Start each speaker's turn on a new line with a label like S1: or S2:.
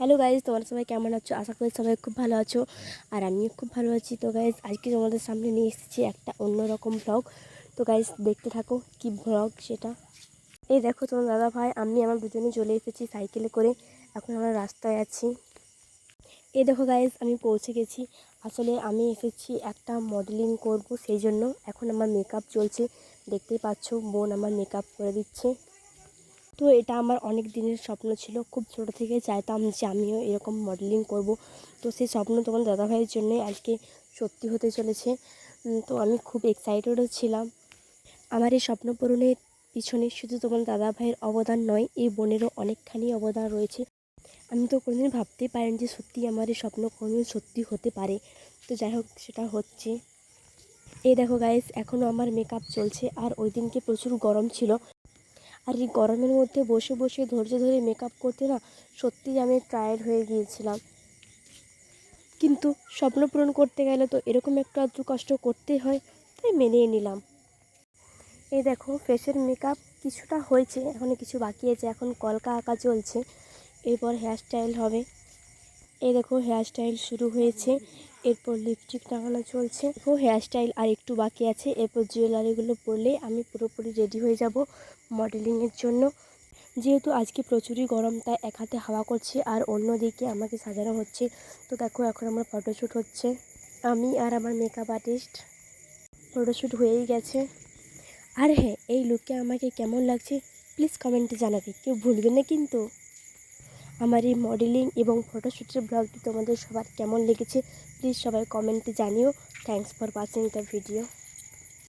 S1: Hello guys তোমরা সবাই কেমন আছো? আশা করি সবাই খুব ভালো আছো। আর আমিও খুব ভালো আছি। তো গাইজ আজকে তোমাদের সামনে নিয়ে এসেছি একটা অন্যরকম ব্লগ তো গাইজ দেখতে থাকো কি ব্লগ সেটা। এই দেখো তোমার দাদা ভাই, আমি আমার দুজনে চলে এসেছি সাইকেলে করে। এখন আমরা রাস্তায় আছি। এই দেখো গাইজ আমি পৌঁছে গেছি। আসলে আমি এসেছি একটা মডেলিং করব, সেই জন্য এখন আমার মেকআপ চলছে। দেখতেই পাচ্ছ, বোন আমার মেকআপ করে দিচ্ছে। তো এটা আমার অনেক দিনের স্বপ্ন ছিল। খুব ছোটো থেকে চাইতাম যে আমিও এরকম মডেলিং করব। তো সেই স্বপ্ন তোমার দাদাভাইয়ের জন্যে আজকে সত্যি হতে চলেছে। তো আমি খুব এক্সাইটেডও ছিলাম। আমার এই স্বপ্ন পূরণের পিছনে শুধু তোমার দাদাভাইয়ের অবদান নয়, এই বোনেরও অনেকখানি অবদান রয়েছে। আমি তো কোনোদিন ভাবতেই পারিনি যে সত্যি আমার এই স্বপ্ন কোনোদিন সত্যি হতে পারে। তো যাই হোক, সেটা হচ্ছে। এই দেখো গাইস এখনও আমার মেকআপ চলছে। আর ওই দিনকে প্রচুর গরম ছিল। আর এই গরমের মধ্যে বসে বসে ধৈর্য ধরে মেকআপ করতে না সত্যিই আমি টায়ার্ড হয়ে গিয়েছিলাম। কিন্তু স্বপ্ন পূরণ করতে গেলে তো এরকম একটু আধটু কষ্ট করতেই হয়, তাই মেনেই নিলাম। এই দেখো ফেসের মেকআপ কিছুটা হয়েছে এখনও কিছু বাকি আছে, এখন কলকা আঁকা চলছে। এরপর হেয়ার স্টাইল হবে। এই দেখো হেয়ার স্টাইল শুরু হয়েছে। এরপর লিপস্টিক টাঙানো চলছে। ও হেয়ার স্টাইল আর একটু বাকি আছে। এরপর জুয়েলারিগুলো পরলে আমি পুরোপুরি রেডি হয়ে যাব মডেলিংয়ের জন্য। যেহেতু আজকে প্রচুরই গরম, তাই এক হাতে হাওয়া করছে আর অন্য দিকে আমাকে সাজানো হচ্ছে। তো দেখো, এখন আমার ফটোশ্যুট হচ্ছে। আমি আর আমার মেকআপ আর্টিস্ট ফটোশ্যুট হয়েই গেছে। আর হ্যাঁ এই লুকে আমাকে কেমন লাগছে প্লিজ কমেন্টে জানাবে। কেউ ভুলবে না কিন্তু। আমার এই মডেলিং এবং ফটোশ্যুটের ব্লগটি তোমাদের সবার কেমন লেগেছে প্লিজ সবাই কমেন্টে জানিও। Thanks for watching the video